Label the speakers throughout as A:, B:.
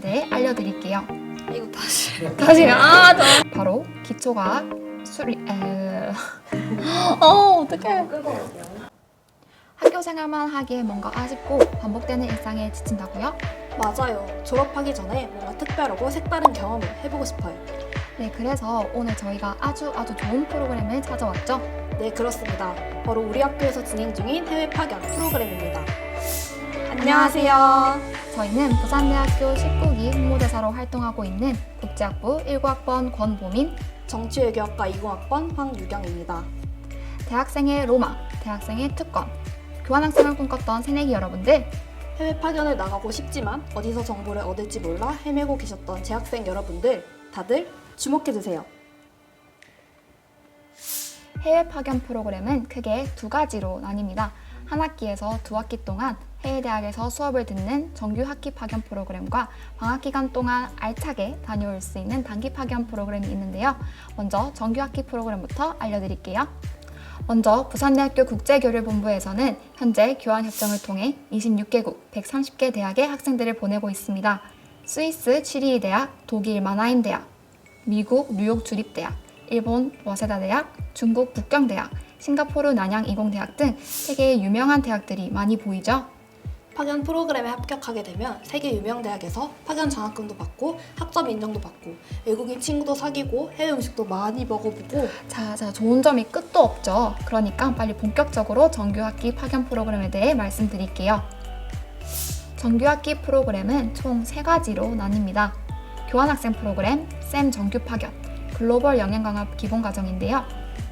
A: 네, 알려드릴게요.
B: 이거 다시.
A: 다시 아, 저... 바로 기초과학 수리 에... 어, 어떡해. 학교 생활만 하기에 뭔가 아쉽고 반복되는 일상에 지친다고요?
B: 맞아요. 졸업하기 전에 뭔가 특별하고 색다른 경험을 해보고 싶어요.
A: 네, 그래서 오늘 저희가 아주 아주 좋은 프로그램을 찾아왔죠.
B: 네, 그렇습니다. 바로 우리 학교에서 진행 중인 해외 파견 프로그램입니다. 안녕하세요.
A: 저희는 부산대학교 19기 홍보대사로 활동하고 있는 국제학부 19학번 권보민,
B: 정치외교학과 20학번 황유경입니다.
A: 대학생의 로망, 대학생의 특권, 교환학생을 꿈꿨던 새내기 여러분들,
B: 해외 파견을 나가고 싶지만 어디서 정보를 얻을지 몰라 헤매고 계셨던 재학생 여러분들 다들 주목해주세요.
A: 해외 파견 프로그램은 크게 두 가지로 나뉩니다. 한 학기에서 두 학기 동안 해외 대학에서 수업을 듣는 정규 학기 파견 프로그램과 방학 기간 동안 알차게 다녀올 수 있는 단기 파견 프로그램이 있는데요. 먼저 정규 학기 프로그램부터 알려드릴게요. 먼저 부산대학교 국제교류본부에서는 현재 교환협정을 통해 26개국 130개 대학의 학생들을 보내고 있습니다. 스위스 취리히 대학, 독일 마나임 대학, 미국 뉴욕 주립대학, 일본 와세다 대학, 중국 북경대학, 싱가포르 난양 이공대학 등 세계의 유명한 대학들이 많이 보이죠.
B: 파견 프로그램에 합격하게 되면 세계 유명 대학에서 파견 장학금도 받고 학점 인정도 받고 외국인 친구도 사귀고 해외 음식도 많이 먹어보고
A: 자, 자, 좋은 점이 끝도 없죠. 그러니까 빨리 본격적으로 정규학기 파견 프로그램에 대해 말씀드릴게요. 정규학기 프로그램은 총 세 가지로 나뉩니다. 교환학생 프로그램, 쌤 정규 파견, 글로벌 영양강화 기본 과정인데요.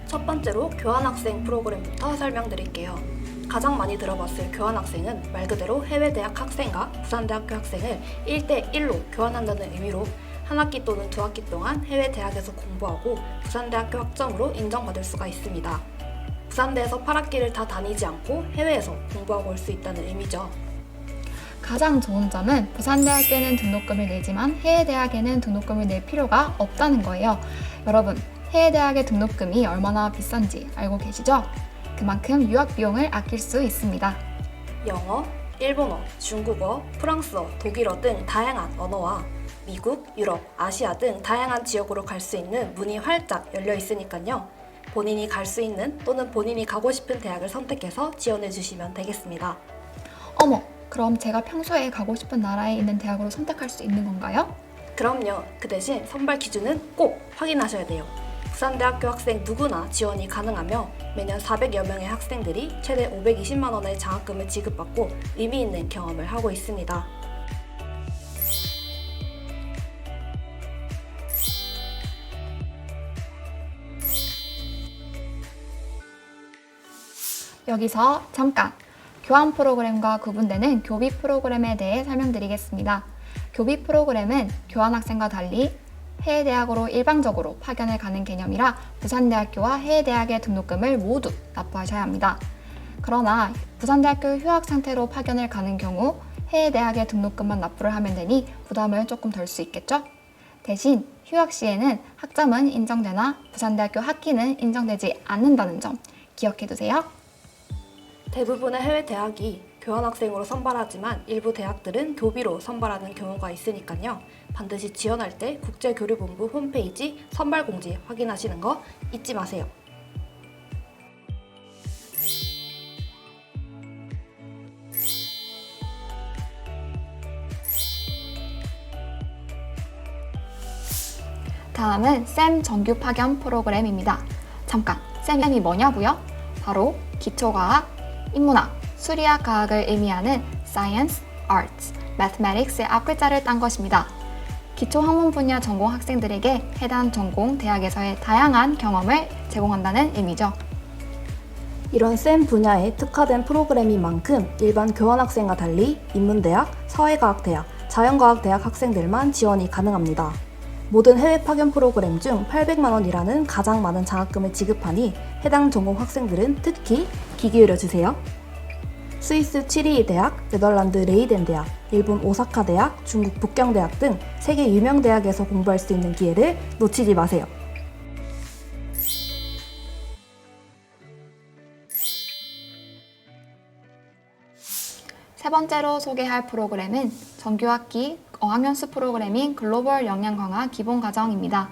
B: 첫 번째로 교환학생 프로그램부터 설명드릴게요. 가장 많이 들어봤을 교환학생은 말 그대로 해외 대학 학생과 부산대학교 학생을 1대1로 교환한다는 의미로 한 학기 또는 두 학기 동안 해외 대학에서 공부하고 부산대학교 학점으로 인정받을 수가 있습니다. 부산대에서 8학기를 다 다니지 않고 해외에서 공부하고 올 수 있다는 의미죠.
A: 가장 좋은 점은 부산대학교는 등록금을 내지만 해외 대학에는 등록금을 낼 필요가 없다는 거예요. 여러분, 해외 대학의 등록금이 얼마나 비싼지 알고 계시죠? 그만큼 유학 비용을 아낄 수 있습니다.
B: 영어, 일본어, 중국어, 프랑스어, 독일어 등 다양한 언어와 미국, 유럽, 아시아 등 다양한 지역으로 갈 수 있는 문이 활짝 열려 있으니까요. 본인이 갈 수 있는 또는 본인이 가고 싶은 대학을 선택해서 지원해 주시면 되겠습니다.
A: 어머, 그럼 제가 평소에 가고 싶은 나라에 있는 대학으로 선택할 수 있는 건가요?
B: 그럼요. 그 대신 선발 기준은 꼭 확인하셔야 돼요. 부산대학교 학생 누구나 지원이 가능하며 매년 400여 명의 학생들이 최대 520만 원의 장학금을 지급받고 의미 있는 경험을 하고 있습니다.
A: 여기서 잠깐 교환 프로그램과 구분되는 교비 프로그램에 대해 설명드리겠습니다. 교비 프로그램은 교환 학생과 달리 해외 대학으로 일방적으로 파견을 가는 개념이라 부산대학교와 해외 대학의 등록금을 모두 납부하셔야 합니다. 그러나 부산대학교 휴학 상태로 파견을 가는 경우 해외 대학의 등록금만 납부를 하면 되니 부담을 조금 덜 수 있겠죠? 대신 휴학 시에는 학점은 인정되나 부산대학교 학기는 인정되지 않는다는 점 기억해 두세요.
B: 대부분의 해외 대학이 교환학생으로 선발하지만 일부 대학들은 교비로 선발하는 경우가 있으니까요. 반드시 지원할 때 국제교류본부 홈페이지 선발 공지 확인하시는 거 잊지 마세요.
A: 다음은 쌤 정규 파견 프로그램입니다. 잠깐, 쌤이 뭐냐고요? 바로 기초과학, 인문학, 수리학 과학을 의미하는 Science, Arts, Mathematics의 앞글자를 딴 것입니다. 기초 학문 분야 전공 학생들에게 해당 전공 대학에서의 다양한 경험을 제공한다는 의미죠.
B: 이런 쌤 분야에 특화된 프로그램인 만큼 일반 교환학생과 달리 인문대학, 사회과학대학, 자연과학대학 학생들만 지원이 가능합니다. 모든 해외 파견 프로그램 중 800만 원이라는 가장 많은 장학금을 지급하니 해당 전공 학생들은 특히 귀 기울여 주세요. 스위스 취리히 대학, 네덜란드 레이덴 대학, 일본 오사카 대학, 중국 북경 대학 등 세계 유명 대학에서 공부할 수 있는 기회를 놓치지 마세요.
A: 세 번째로 소개할 프로그램은 정규학기 어학연수 프로그램인 글로벌 역량 강화 기본 과정입니다.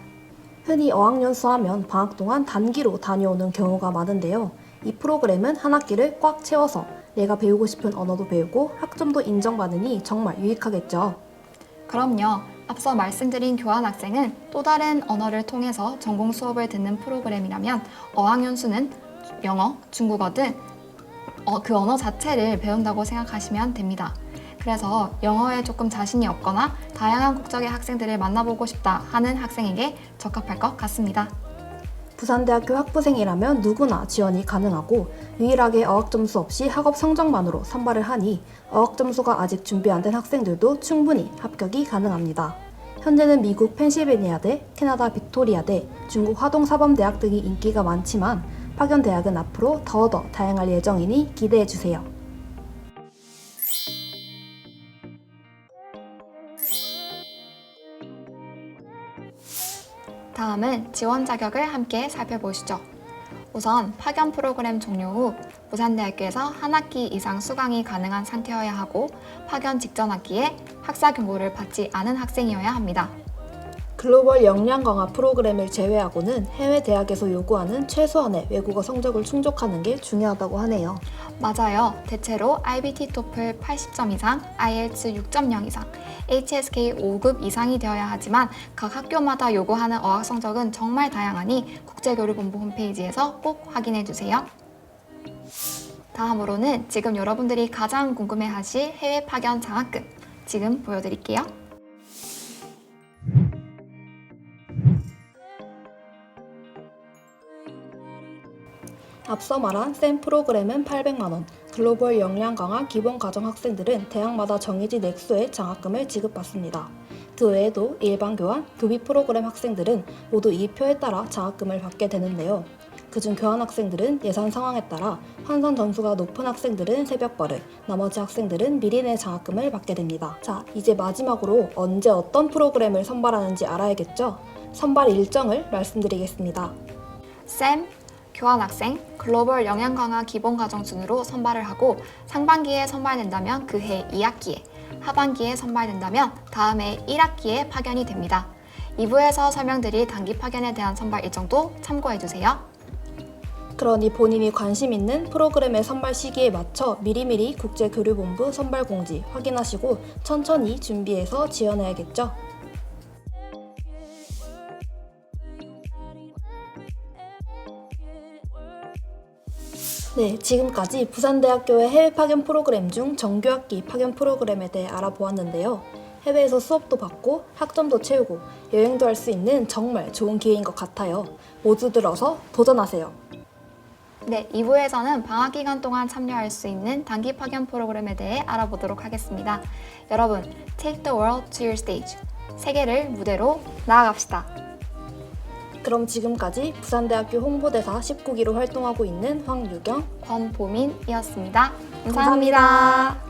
B: 흔히 어학연수 하면 방학 동안 단기로 다녀오는 경우가 많은데요. 이 프로그램은 한 학기를 꽉 채워서 내가 배우고 싶은 언어도 배우고 학점도 인정받으니 정말 유익하겠죠.
A: 그럼요. 앞서 말씀드린 교환학생은 또 다른 언어를 통해서 전공 수업을 듣는 프로그램이라면 어학연수는 영어, 중국어 등 그 언어 자체를 배운다고 생각하시면 됩니다. 그래서 영어에 조금 자신이 없거나 다양한 국적의 학생들을 만나보고 싶다 하는 학생에게 적합할 것 같습니다.
B: 부산대학교 학부생이라면 누구나 지원이 가능하고 유일하게 어학 점수 없이 학업 성적만으로 선발을 하니 어학 점수가 아직 준비 안 된 학생들도 충분히 합격이 가능합니다. 현재는 미국 펜실베니아대, 캐나다 빅토리아대, 중국 화동사범대학 등이 인기가 많지만 파견 대학은 앞으로 더더 다양할 예정이니 기대해 주세요.
A: 다음은 지원 자격을 함께 살펴보시죠. 우선 파견 프로그램 종료 후 부산대학교에서 한 학기 이상 수강이 가능한 상태여야 하고 파견 직전 학기에 학사 경고를 받지 않은 학생이어야 합니다.
B: 글로벌 역량 강화 프로그램을 제외하고는 해외 대학에서 요구하는 최소한의 외국어 성적을 충족하는 게 중요하다고 하네요.
A: 맞아요. 대체로 IBT 토플 80점 이상, IELTS 6.0 이상, HSK 5급 이상이 되어야 하지만 각 학교마다 요구하는 어학 성적은 정말 다양하니 국제교류본부 홈페이지에서 꼭 확인해 주세요. 다음으로는 지금 여러분들이 가장 궁금해하실 해외 파견 장학금 지금 보여드릴게요.
B: 앞서 말한 샘 프로그램은 800만원, 글로벌 역량 강화 기본 과정 학생들은 대학마다 정해진 액수의 장학금을 지급받습니다. 그 외에도 일반 교환, 교비 프로그램 학생들은 모두 이 표에 따라 장학금을 받게 되는데요. 그중 교환 학생들은 예산 상황에 따라 환산 전수가 높은 학생들은 새벽벌을, 나머지 학생들은 미리 내 장학금을 받게 됩니다. 자, 이제 마지막으로 언제 어떤 프로그램을 선발하는지 알아야겠죠? 선발 일정을 말씀드리겠습니다.
A: 쌤, 교환학생, 글로벌 영양 강화 기본 과정 순으로 선발을 하고 상반기에 선발된다면 그해 2학기에, 하반기에 선발된다면 다음 해 1학기에 파견이 됩니다. 2부에서 설명드릴 단기 파견에 대한 선발 일정도 참고해 주세요.
B: 그러니 본인이 관심 있는 프로그램의 선발 시기에 맞춰 미리미리 국제교류본부 선발 공지 확인하시고 천천히 준비해서 지원해야겠죠. 네, 지금까지 부산대학교의 해외 파견 프로그램 중 정규학기 파견 프로그램에 대해 알아보았는데요. 해외에서 수업도 받고 학점도 채우고 여행도 할 수 있는 정말 좋은 기회인 것 같아요. 모두 들어서 도전하세요.
A: 네, 2부에서는 방학 기간 동안 참여할 수 있는 단기 파견 프로그램에 대해 알아보도록 하겠습니다. 여러분, take the world to your stage. 세계를 무대로 나아갑시다.
B: 그럼 지금까지 부산대학교 홍보대사 19기로 활동하고 있는 황유경
A: 권보민이었습니다 감사합니다.
B: 감사합니다.